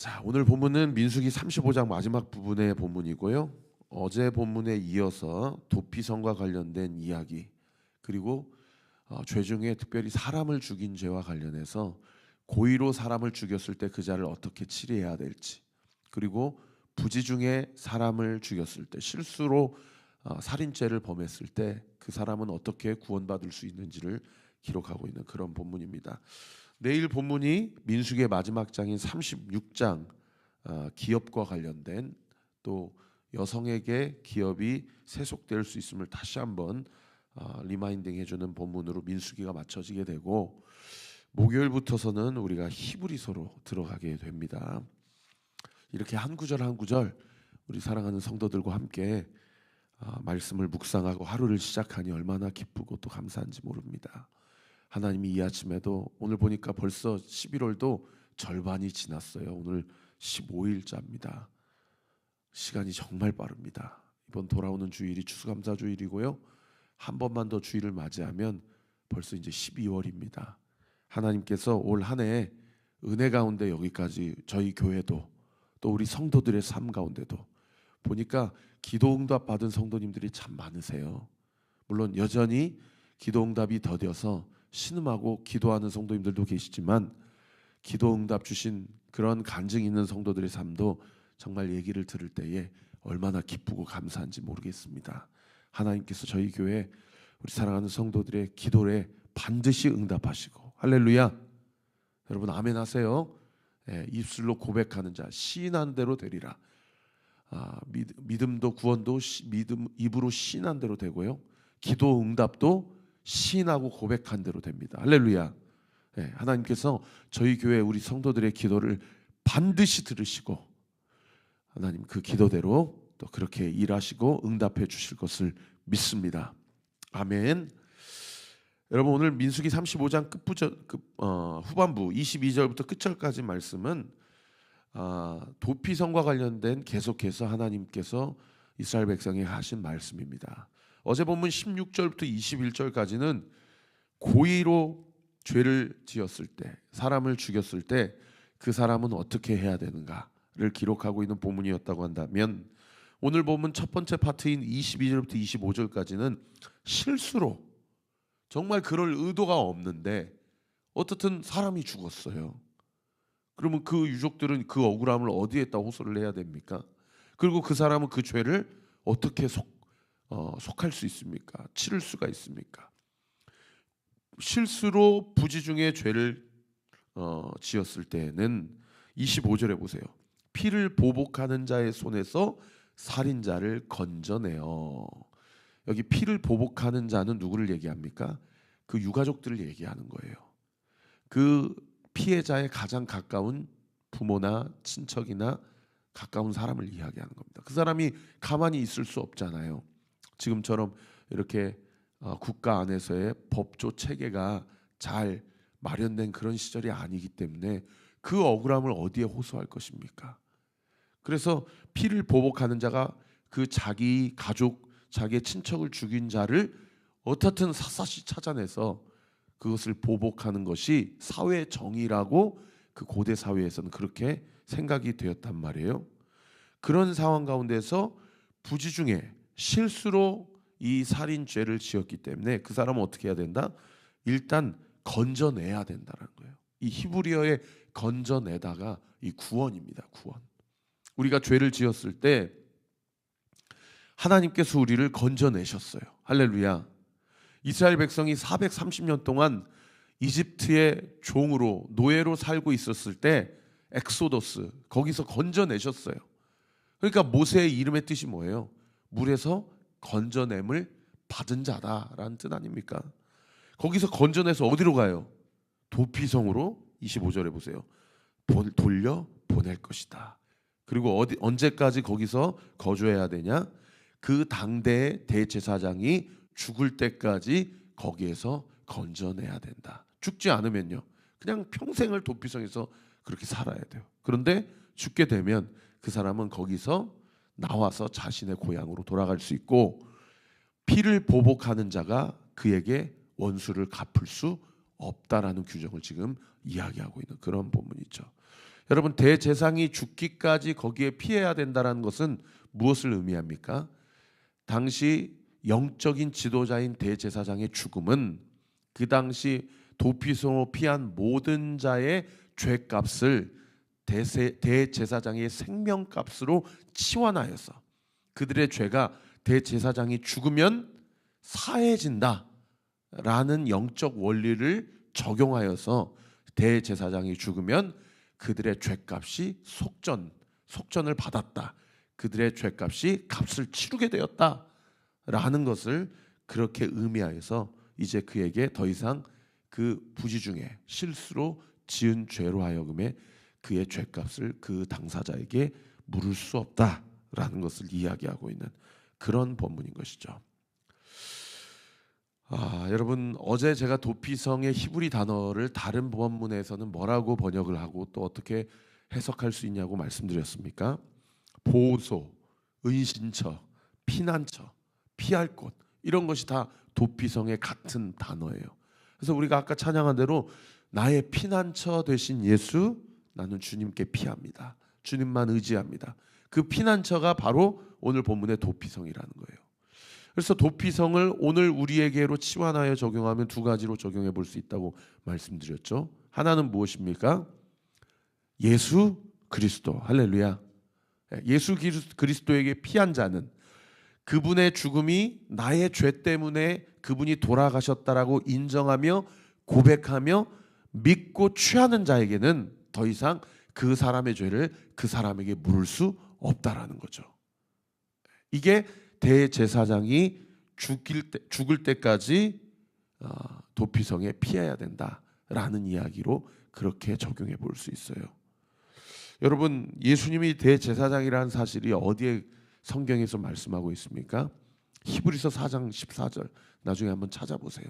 자, 오늘 본문은 민수기 35장 마지막 부분의 본문이고요. 어제 본문에 이어서 도피성과 관련된 이야기 그리고 어, 죄 중에 특별히 사람을 죽인 죄와 관련해서 고의로 사람을 죽였을 때 그 자를 어떻게 치료해야 될지 그리고 부지 중에 사람을 죽였을 때 실수로 어, 살인죄를 범했을 때 그 사람은 어떻게 구원받을 수 있는지를 기록하고 있는 그런 본문입니다. 내일 본문이 민수기의 마지막 장인 36장 어, 기업과 관련된 또 여성에게 기업이 세속될 수 있음을 다시 한번 어, 리마인딩 해주는 본문으로 민수기가 맞춰지게 되고 목요일부터서는 우리가 히브리서로 들어가게 됩니다. 이렇게 한 구절 한 구절 우리 사랑하는 성도들과 함께 아, 말씀을 묵상하고 하루를 시작하니 얼마나 기쁘고 또 감사한지 모릅니다. 하나님이 이 아침에도 오늘 보니까 벌써 11월도 절반이 지났어요. 오늘 15일자입니다. 시간이 정말 빠릅니다. 이번 돌아오는 주일이 추수감사 주일이고요. 한 번만 더 주일을 맞이하면 벌써 이제 12월입니다. 하나님께서 올 한 해 은혜 가운데 여기까지 저희 교회도 또 우리 성도들의 삶 가운데도 보니까 기도 응답 받은 성도님들이 참 많으세요. 물론 여전히 기도 응답이 더뎌서 신음하고 기도하는 성도님들도 계시지만 기도 응답 주신 그런 간증 있는 성도들의 삶도 정말 얘기를 들을 때에 얼마나 기쁘고 감사한지 모르겠습니다. 하나님께서 저희 교회 우리 사랑하는 성도들의 기도에 반드시 응답하시고 할렐루야. 여러분 아멘 하세요. 예, 입술로 고백하는 자 시인한 대로 되리라. 아, 믿 음, 도 구원도 시, 믿음 입으로 시인한 대로 되고요. 기도 응답도 시인하고 고백한 대로 됩니다. 할렐루야. 네, 하나님께서 저희 교회 우리 성도들의 기도를 반드시 들으시고 하나님 그 기도대로 또 그렇게 일하시고 응답해 주실 것을 믿습니다. 아멘. 여러분 오늘 민수기 35장 끝부절 끝, 어, 후반부 22절부터 끝절까지 말씀은 아, 도피성과 관련된 계속해서 하나님께서 이스라엘 백성에 하신 말씀입니다. 어제 본문 16절부터 21절까지는 고의로 죄를 지었을 때, 사람을 죽였을 때 그 사람은 어떻게 해야 되는가를 기록하고 있는 본문이었다고 한다면 오늘 본문 첫 번째 파트인 22절부터 25절까지는 실수로 정말 그럴 의도가 없는데 어떻든 사람이 죽었어요. 그러면 그 유족들은 그 억울함을 어디에다 호소를 해야 됩니까? 그리고 그 사람은 그 죄를 어떻게 속, 어, 속할 수 있습니까? 치를 수가 있습니까? 실수로 부지 중에 죄를 어, 지었을 때는 25절에 보세요. 피를 보복하는 자의 손에서 살인자를 건져내어. 여기 피를 보복하는 자는 누구를 얘기합니까? 그 유가족들을 얘기하는 거예요. 그 피해자의 가장 가까운 부모나 친척이나 가까운 사람을 이야기하는 겁니다. 그 사람이 가만히 있을 수 없잖아요. 지금처럼 이렇게 어, 국가 안에서의 법조 체계가 잘 마련된 그런 시절이 아니기 때문에 그 억울함을 어디에 호소할 것입니까? 그래서 피를 보복하는 자가 그 자기 가족, 자기의 친척을 죽인 자를 어떻든 샅샅이 찾아내서 그것을 보복하는 것이 사회 정의라고 그 고대 사회에서는 그렇게 생각이 되었단 말이에요. 그런 상황 가운데서 부지 중에 실수로 이 살인죄를 지었기 때문에 그 사람은 어떻게 해야 된다? 일단 건져내야 된다는 거예요. 이 히브리어의 건져내다가 이 구원입니다. 구원. 우리가 죄를 지었을 때 하나님께서 우리를 건져내셨어요. 할렐루야. 이스라엘 백성이 430년 동안 이집트의 종으로 노예로 살고 있었을 때 엑소더스 거기서 건져내셨어요. 그러니까 모세의 이름의 뜻이 뭐예요? 물에서 건져냄을 받은 자다라는 뜻 아닙니까? 거기서 건져내서 어디로 가요? 도피성으로 25절에 보세요. 돌려 보낼 것이다. 그리고 어디 언제까지 거기서 거주해야 되냐? 그 당대의 대제사장이 죽을 때까지 거기에서 건져내야 된다. 죽지 않으면요. 그냥 평생을 도피성에서 그렇게 살아야 돼요. 그런데 죽게 되면 그 사람은 거기서 나와서 자신의 고향으로 돌아갈 수 있고 피를 보복하는 자가 그에게 원수를 갚을 수 없다라는 규정을 지금 이야기하고 있는 그런 본문이죠. 여러분 대제사장이 죽기까지 거기에 피해야 된다라는 것은 무엇을 의미합니까? 당시 영적인 지도자인 대제사장의 죽음은 그 당시 도피성으로 피한 모든 자의 죄값을 대세, 대제사장의 생명값으로 치환하여서 그들의 죄가 대제사장이 죽으면 사해진다 라는 영적 원리를 적용하여서 대제사장이 죽으면 그들의 죄값이 속전 속전을 받았다. 그들의 죄값이 값을 치르게 되었다 라는 것을 그렇게 의미하여서 이제 그에게 더 이상 그 부지 중에 실수로 지은 죄로 하여금에 그의 죄값을 그 당사자에게 물을 수 없다라는 것을 이야기하고 있는 그런 본문인 것이죠. 아, 여러분 어제 제가 도피성의 히브리 단어를 다른 본문에서는 뭐라고 번역을 하고 또 어떻게 해석할 수 있냐고 말씀드렸습니까? 보소, 은신처, 피난처, 피할 곳 이런 것이 다 도피성의 같은 단어예요. 그래서 우리가 아까 찬양한 대로 나의 피난처 되신 예수 나는 주님께 피합니다. 주님만 의지합니다. 그 피난처가 바로 오늘 본문의 도피성이라는 거예요. 그래서 도피성을 오늘 우리에게로 치환하여 적용하면 두 가지로 적용해 볼 수 있다고 말씀드렸죠. 하나는 무엇입니까? 예수 그리스도 할렐루야. 예수 그리스도에게 피한 자는 그분의 죽음이 나의 죄 때문에 그분이 돌아가셨다라고 인정하며 고백하며 믿고 취하는 자에게는 더 이상 그 사람의 죄를 그 사람에게 물을 수 없다라는 거죠. 이게 대제사장이 죽일 때, 죽을 때까지 어, 도피성에 피해야 된다라는 이야기로 그렇게 적용해 볼 수 있어요. 여러분 예수님이 대제사장이라는 사실이 어디에 성경에서 말씀하고 있습니까? 히브리서 4장 14절 나중에 한번 찾아보세요.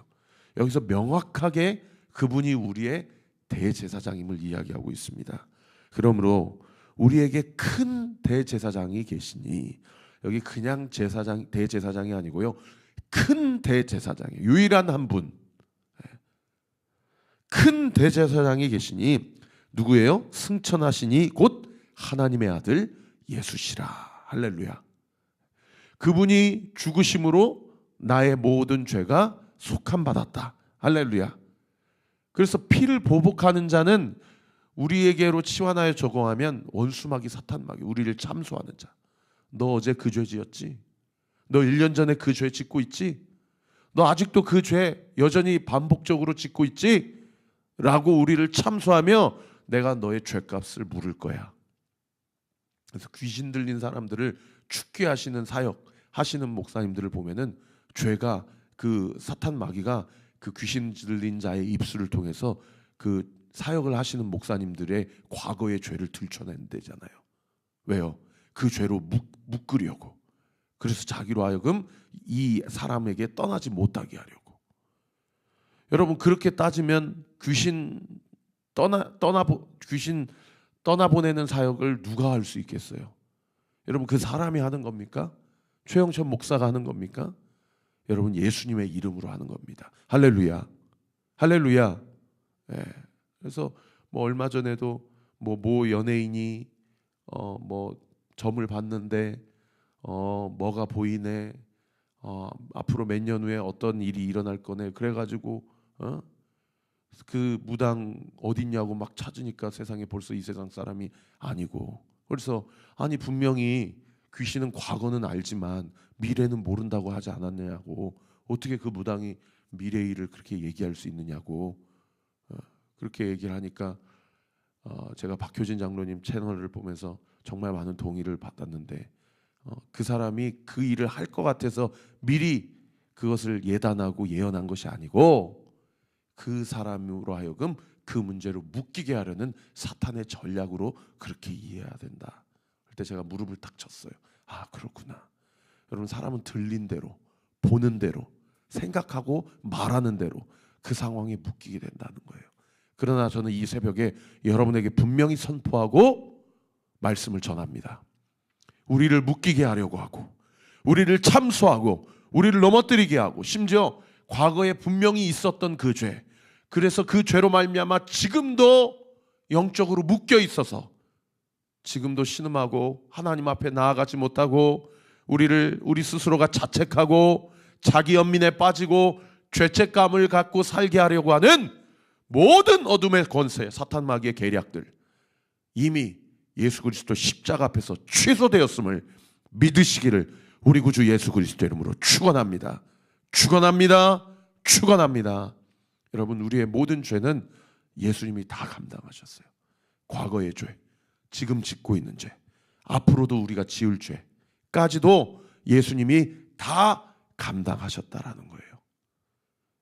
여기서 명확하게 그분이 우리의 대제사장임을 이야기하고 있습니다. 그러므로 우리에게 큰 대제사장이 계시니 여기 그냥 제사장 대제사장이 아니고요. 큰 대제사장이 유일한 한 분. 예. 큰 대제사장이 계시니 누구예요? 승천하시니 곧 하나님의 아들 예수시라. 할렐루야. 그분이 죽으심으로 나의 모든 죄가 속함 받았다. 할렐루야. 그래서 피를 보복하는 자는 우리에게로 치환하여 적용하면 원수마귀 사탄마귀 우리를 참소하는 자. 너 어제 그 죄 지었지? 너 1년 전에 그 죄 짓고 있지? 너 아직도 그 죄 여전히 반복적으로 짓고 있지? 라고 우리를 참소하며 내가 너의 죄값을 물을 거야. 그래서 귀신 들린 사람들을 죽게 하시는 사역 하시는 목사님들을 보면은 죄가 그 사탄 마귀가 그 귀신 들린 자의 입술을 통해서 그 사역을 하시는 목사님들의 과거의 죄를 들춰낸대잖아요. 왜요? 그 죄로 묶, 묶으려고. 그래서 자기로 하여금 이 사람에게 떠나지 못하게 하려고. 여러분 그렇게 따지면 귀신 떠나 떠나 귀신 떠나 보내는 사역을 누가 할 수 있겠어요? 여러분 그 사람이 하는 겁니까? 최영천 목사가 하는 겁니까? 여러분 예수님의 이름으로 하는 겁니다. 할렐루야. 할렐루야. 예. 그래서 뭐 얼마 전에도 뭐 모 연예인이 어 뭐 점을 봤는데 어 뭐가 보이네. 어 앞으로 몇 년 후에 어떤 일이 일어날 거네. 그래 가지고 어? 그 무당 어딨냐고 막 찾으니까 세상에 벌써 이 세상 사람이 아니고 그래서 아니 분명히 귀신은 과거는 알지만 미래는 모른다고 하지 않았냐고 어떻게 그 무당이 미래 일을 그렇게 얘기할 수 있느냐고 어, 그렇게 얘기를 하니까 어, 제가 박효진 장로님 채널을 보면서 정말 많은 동의를 받았는데 어, 그 사람이 그 일을 할 것 같아서 미리 그것을 예단하고 예언한 것이 아니고 그 사람으로 하여금 그 문제로 묶이게 하려는 사탄의 전략으로 그렇게 이해해야 된다. 그때 제가 무릎을 탁 쳤어요. 아 그렇구나. 여러분 사람은 들린 대로 보는 대로 생각하고 말하는 대로 그 상황에 묶이게 된다는 거예요. 그러나 저는 이 새벽에 여러분에게 분명히 선포하고 말씀을 전합니다. 우리를 묶이게 하려고 하고 우리를 참소하고 우리를 넘어뜨리게 하고 심지어 과거에 분명히 있었던 그 죄. 그래서 그 죄로 말미암아 지금도 영적으로 묶여 있어서 지금도 신음하고 하나님 앞에 나아가지 못하고 우리를 우리 스스로가 자책하고 자기 연민에 빠지고 죄책감을 갖고 살게 하려고 하는 모든 어둠의 권세, 사탄 마귀의 계략들 이미 예수 그리스도 십자가 앞에서 취소되었음을 믿으시기를 우리 구주 예수 그리스도 이름으로 축원합니다. 축원합니다. 축원합니다. 여러분 우리의 모든 죄는 예수님이 다 감당하셨어요. 과거의 죄, 지금 짓고 있는 죄, 앞으로도 우리가 지을 죄까지도 예수님이 다 감당하셨다라는 거예요.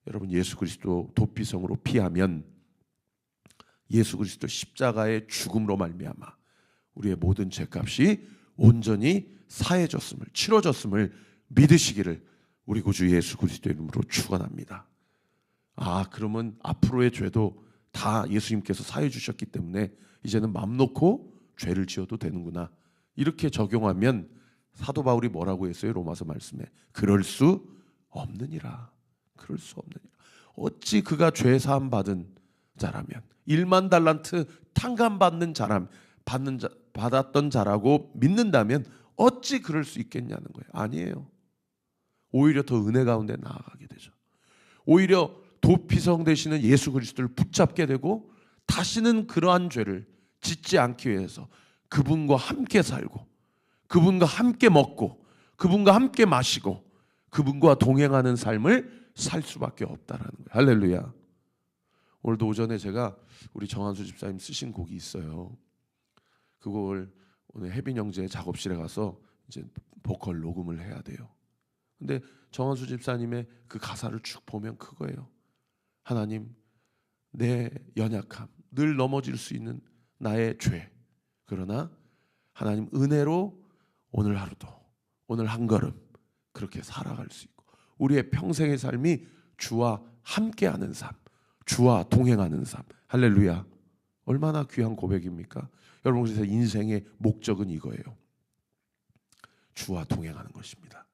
여러분 예수 그리스도 도피성으로 피하면 예수 그리스도 십자가의 죽음으로 말미암아 우리의 모든 죄값이 온전히 사해졌음을 치러졌음을 믿으시기를 우리 구주 예수 그리스도 이름으로 축원합니다. 아 그러면 앞으로의 죄도 다 예수님께서 사해 주셨기 때문에 이제는 맘 놓고 죄를 지어도 되는구나 이렇게 적용하면 사도 바울이 뭐라고 했어요 로마서 말씀에 그럴 수 없느니라 그럴 수 없느니라 어찌 그가 죄 사함 받은 자라면 1만 달란트 탕감 받는 자람 받는 자, 받았던 자라고 믿는다면 어찌 그럴 수 있겠냐는 거예요. 아니에요. 오히려 더 은혜 가운데 나아가게 되죠. 오히려 도피성 되시는 예수 그리스도를 붙잡게 되고 다시는 그러한 죄를 짓지 않기 위해서 그분과 함께 살고 그분과 함께 먹고 그분과 함께 마시고 그분과 동행하는 삶을 살 수밖에 없다라는 거예요. 할렐루야. 오늘도 오전에 제가 우리 정한수 집사님 쓰신 곡이 있어요. 그걸 오늘 혜빈 형제 작업실에 가서 이제 보컬 녹음을 해야 돼요. 근데 정한수 집사님의 그 가사를 쭉 보면 그거예요. 하나님, 내 연약함, 늘 넘어질 수 있는 나의 죄. 그러나 하나님 은혜로 오늘 하루도 오늘 한 걸음 그렇게 살아갈 수 있고 우리의 평생의 삶이 주와 함께하는 삶, 주와 동행하는 삶. 할렐루야. 얼마나 귀한 고백입니까? 여러분 그래서 인생의 목적은 이거예요. 주와 동행하는 것입니다.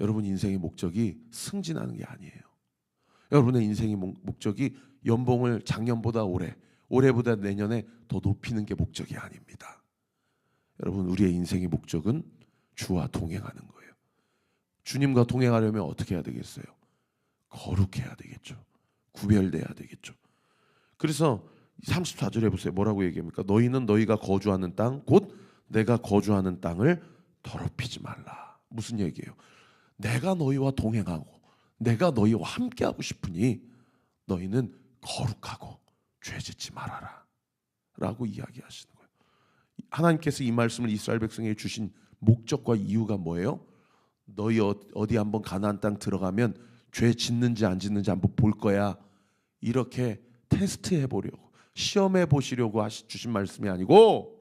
여러분 인생의 목적이 승진하는 게 아니에요. 여러분의 인생의 목적이 연봉을 작년보다 올해, 올해보다 내년에 더 높이는 게 목적이 아닙니다. 여러분 우리의 인생의 목적은 주와 동행하는 거예요. 주님과 동행하려면 어떻게 해야 되겠어요? 거룩해야 되겠죠. 구별돼야 되겠죠. 그래서 34절에 보세요. 뭐라고 얘기합니까? 너희는 너희가 거주하는 땅, 곧 내가 거주하는 땅을 더럽히지 말라. 무슨 얘기예요? 내가 너희와 동행하고 내가 너희와 함께하고 싶으니 너희는 거룩하고 죄 짓지 말아라. 라고 이야기하시는 거예요. 하나님께서 이 말씀을 이스라엘 백성에게 주신 목적과 이유가 뭐예요? 너희 어, 어디 한번 가나안 땅 들어가면 죄 짓는지 안 짓는지 한번 볼 거야. 이렇게 테스트해 보려고 시험해 보시려고 주신 말씀이 아니고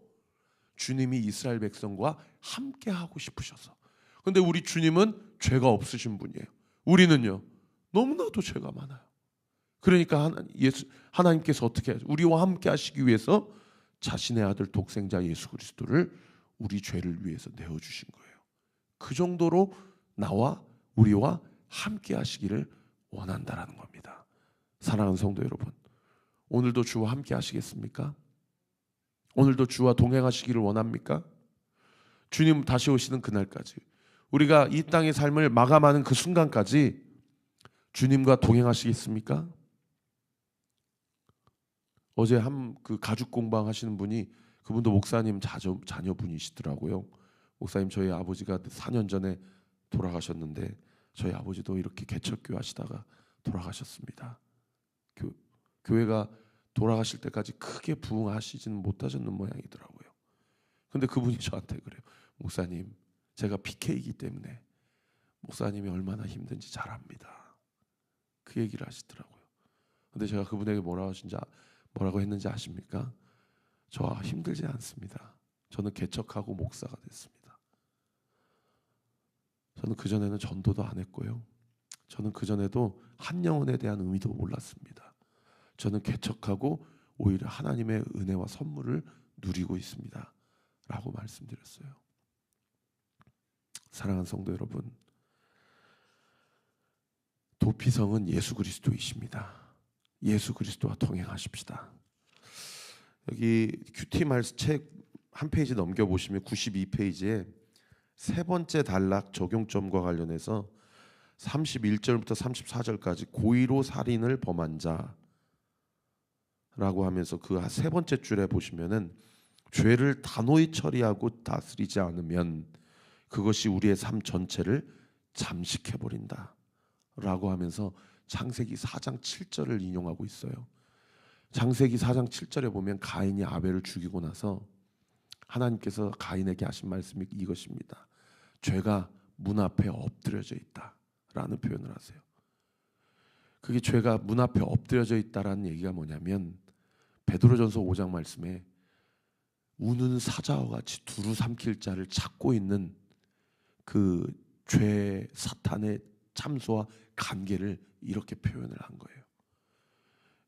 주님이 이스라엘 백성과 함께 하고 싶으셔서. 근데 우리 주님은 죄가 없으신 분이에요. 우리는요. 너무나도 죄가 많아요. 그러니까 하나, 예수, 하나님께서 어떻게? 우리와 함께 하시기 위해서 자신의 아들 독생자 예수 그리스도를 우리 죄를 위해서 내어 주신 거예요. 그 정도로 나와 우리와 함께 하시기를 원한다라는 겁니다. 사랑하는 성도 여러분. 오늘도 주와 함께 하시겠습니까? 오늘도 주와 동행하시기를 원합니까? 주님 다시 오시는 그날까지 우리가 이 땅의 삶을 마감하는 그 순간까지 주님과 동행하시겠습니까? 어제 한 그 가죽 공방 하시는 분이 그분도 목사님 자녀, 자녀분이시더라고요. 목사님 저희 아버지가 4년 전에 돌아가셨는데 저희 아버지도 이렇게 개척교 하시다가 돌아가셨습니다. 교, 교회가 돌아가실 때까지 크게 부흥하시지는 못하셨는 모양이더라고요. 근데 그분이 저한테 그래요. 목사님, 제가 PK이기 때문에 목사님이 얼마나 힘든지 잘 압니다. 그 얘기를 하시더라고요. 근데 제가 그분에게 뭐라고 하신지 뭐라고 했는지 아십니까? 저 힘들지 않습니다. 저는 개척하고 목사가 됐습니다. 저는 그 전에는 전도도 안 했고요. 저는 그 전에도 한 영혼에 대한 의미도 몰랐습니다. 저는 개척하고 오히려 하나님의 은혜와 선물을 누리고 있습니다. 라고 말씀드렸어요. 사랑하는 성도 여러분, 도피성은 예수 그리스도이십니다. 예수 그리스도와 동행하십시다. 여기 큐티 말씀 책한 페이지 넘겨 보시면 92페이지에 세 번째 단락 적용점과 관련해서 31절부터 34절까지 고의로 살인을 범한 자라고 하면서 그 세 번째 줄에 보시면은 죄를 단호히 처리하고 다스리지 않으면 그것이 우리의 삶 전체를 잠식해 버린다라고 하면서 창세기 4장 7절을 인용하고 있어요. 창세기 4장 7절에 보면 가인이 아벨을 죽이고 나서 하나님께서 가인에게 하신 말씀이 이것입니다. 죄가 문 앞에 엎드려져 있다라는 표현을 하세요. 그게 죄가 문 앞에 엎드려져 있다라는 얘기가 뭐냐면 베드로전서 5장 말씀에 우는 사자와 같이 두루 삼킬 자를 찾고 있는 그 죄 사탄의 참소와 관계를 이렇게 표현을 한 거예요.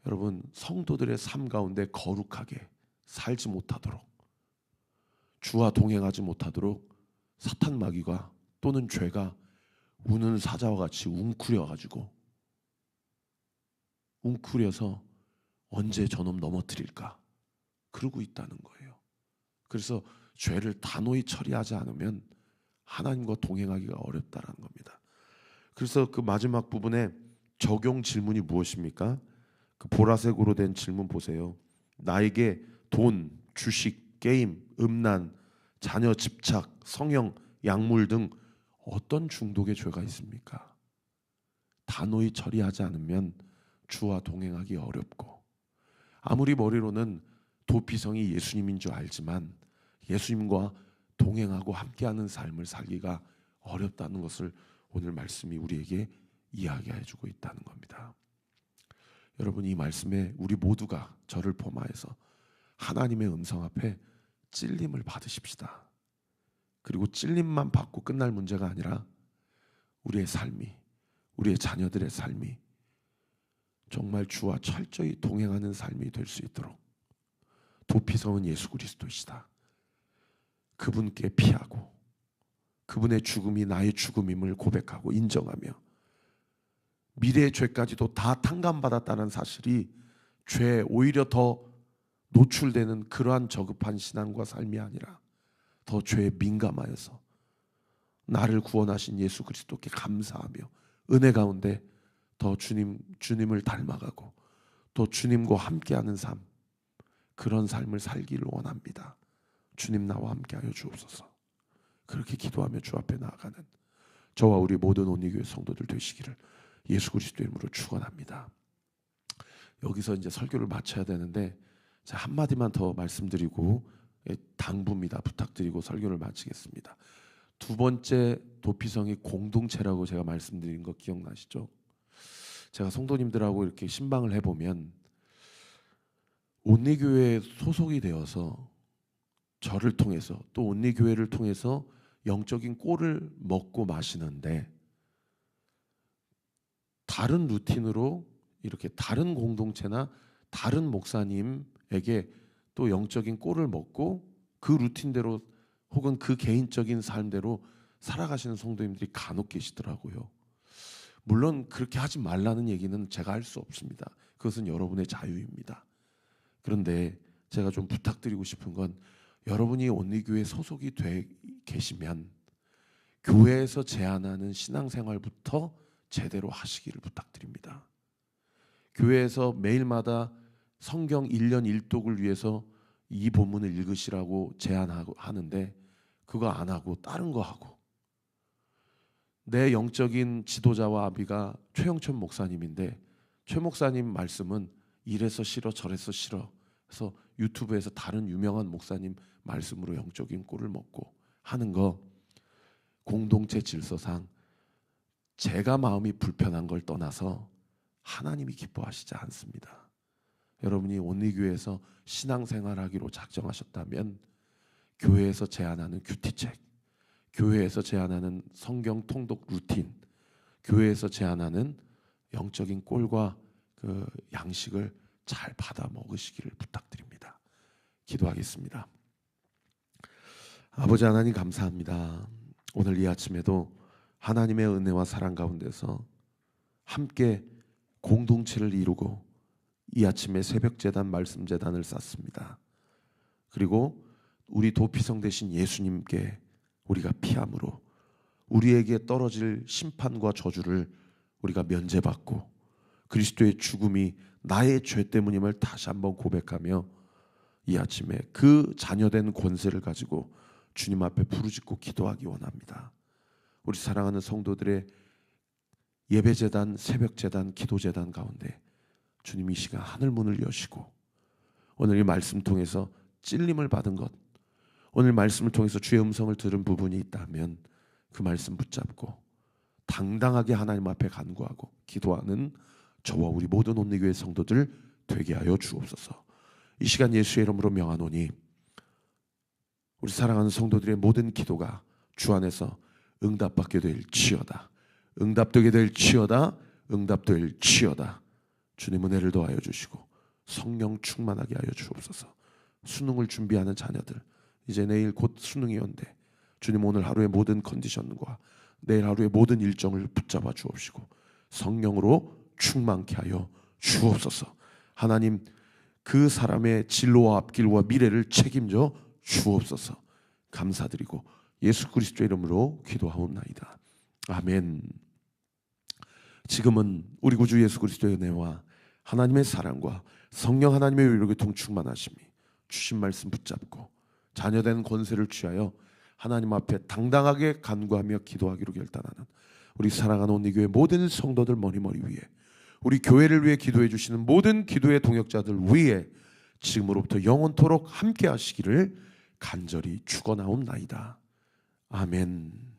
여러분 성도들의 삶 가운데 거룩하게 살지 못하도록 주와 동행하지 못하도록 사탄 마귀가 또는 죄가 우는 사자와 같이 웅크려 가지고 웅크려서 언제 저놈 넘어뜨릴까 그러고 있다는 거예요. 그래서 죄를 단호히 처리하지 않으면 하나님과 동행하기가 어렵다라는 겁니다. 그래서 그 마지막 부분에 적용 질문이 무엇입니까? 그 보라색으로 된 질문 보세요. 나에게 돈, 주식, 게임, 음란, 자녀 집착, 성형, 약물 등 어떤 중독의 죄가 있습니까? 단호히 처리하지 않으면 주와 동행하기 어렵고 아무리 머리로는 도피성이 예수님인 줄 알지만 예수님과 동행하고 함께하는 삶을 살기가 어렵다는 것을 오늘 말씀이 우리에게 이야기해 주고 있다는 겁니다. 여러분 이 말씀에 우리 모두가 저를 포함해서 하나님의 음성 앞에 찔림을 받으십시다. 그리고 찔림만 받고 끝날 문제가 아니라 우리의 삶이 우리의 자녀들의 삶이 정말 주와 철저히 동행하는 삶이 될 수 있도록 도피성은 예수 그리스도시다. 그분께 피하고 그분의 죽음이 나의 죽음임을 고백하고 인정하며 미래의 죄까지도 다 탕감받았다는 사실이 죄에 오히려 더 노출되는 그러한 저급한 신앙과 삶이 아니라 더 죄에 민감하여서 나를 구원하신 예수 그리스도께 감사하며 은혜 가운데 더 주님 주님을 닮아가고 또 주님과 함께하는 삶 그런 삶을 살기를 원합니다. 주님 나와 함께하여 주옵소서. 그렇게 기도하며 주 앞에 나아가는 저와 우리 모든 온리교회 성도들 되시기를 예수 그리스도 이름으로 축원합니다. 여기서 이제 설교를 마쳐야 되는데 한 마디만 더 말씀드리고 예, 당부입니다. 부탁드리고 설교를 마치겠습니다. 두 번째 도피성이 공동체라고 제가 말씀드린 거 기억나시죠? 제가 성도님들하고 이렇게 신방을 해보면 온리교회에 소속이 되어서 저를 통해서 또 온리교회를 통해서 영적인 꼴을 먹고 마시는데 다른 루틴으로 이렇게 다른 공동체나 다른 목사님에게 또 영적인 꼴을 먹고 그 루틴대로 혹은 그 개인적인 삶대로 살아가시는 성도님들이 간혹 계시더라고요. 물론 그렇게 하지 말라는 얘기는 제가 할 수 없습니다. 그것은 여러분의 자유입니다. 그런데 제가 좀 부탁드리고 싶은 건 여러분이 온리교회 소속이 돼 계시면 교회에서 제안하는 신앙생활부터 제대로 하시기를 부탁드립니다. 교회에서 매일마다 성경 1년 1독을 위해서 이 본문을 읽으시라고 제안하고 하는데 그거 안 하고 다른 거 하고 내 영적인 지도자와 아비가 최영천 목사님인데 최 목사님 말씀은 이래서 싫어 저래서 싫어 그래서 유튜브에서 다른 유명한 목사님 말씀으로 영적인 꼴을 먹고 하는 거 공동체 질서상 제가 마음이 불편한 걸 떠나서 하나님이 기뻐하시지 않습니다. 여러분이 온리교회에서 신앙생활하기로 작정하셨다면 교회에서 제안하는 큐티책, 교회에서 제안하는 성경 통독 루틴, 교회에서 제안하는 영적인 꼴과 그 양식을 잘 받아 먹으시기를 부탁드립니다. 기도하겠습니다. 아버지 하나님 감사합니다. 오늘 이 아침에도 하나님의 은혜와 사랑 가운데서 함께 공동체를 이루고 이 아침에 새벽 재단 말씀 재단을 쌓습니다. 그리고 우리 도피성 대신 예수님께 우리가 피함으로 우리에게 떨어질 심판과 저주를 우리가 면제받고 그리스도의 죽음이 나의 죄 때문임을 다시 한번 고백하며 이 아침에 그 자녀된 권세를 가지고 주님 앞에 부르짖고 기도하기 원합니다. 우리 사랑하는 성도들의 예배재단, 새벽재단, 기도재단 가운데 주님 이 시간 하늘 문을 여시고 오늘 이 말씀 통해서 찔림을 받은 것 오늘 말씀을 통해서 주의 음성을 들은 부분이 있다면 그 말씀 붙잡고 당당하게 하나님 앞에 간구하고 기도하는 저와 우리 모든 온리교회 성도들 되게 하여 주옵소서. 이 시간 예수의 이름으로 명하노니 우리 사랑하는 성도들의 모든 기도가 주 안에서 응답받게 될지어다. 응답되게 될지어다. 응답될지어다. 주님 은혜를 더하여 주시고 성령 충만하게 하여 주옵소서. 수능을 준비하는 자녀들 이제 내일 곧 수능이 온대. 주님 오늘 하루의 모든 컨디션과 내일 하루의 모든 일정을 붙잡아 주옵시고 성령으로 충만케 하여 주옵소서. 하나님 그 사람의 진로와 앞길과 미래를 책임져 주옵소서. 감사드리고 예수 그리스도 이름으로 기도하옵나이다. 아멘. 지금은 우리 구주 예수 그리스도의 은혜와 하나님의 사랑과 성령 하나님의 위로 교통 충만하심이 주신 말씀 붙잡고 자녀된 권세를 취하여 하나님 앞에 당당하게 간구하며 기도하기로 결단하는 우리 사랑하는 온리교회 모든 성도들 머리머리 위에 우리 교회를 위해 기도해 주시는 모든 기도의 동역자들 위에 지금으로부터 영원토록 함께 하시기를 간절히 축원하옵나이다. 아멘.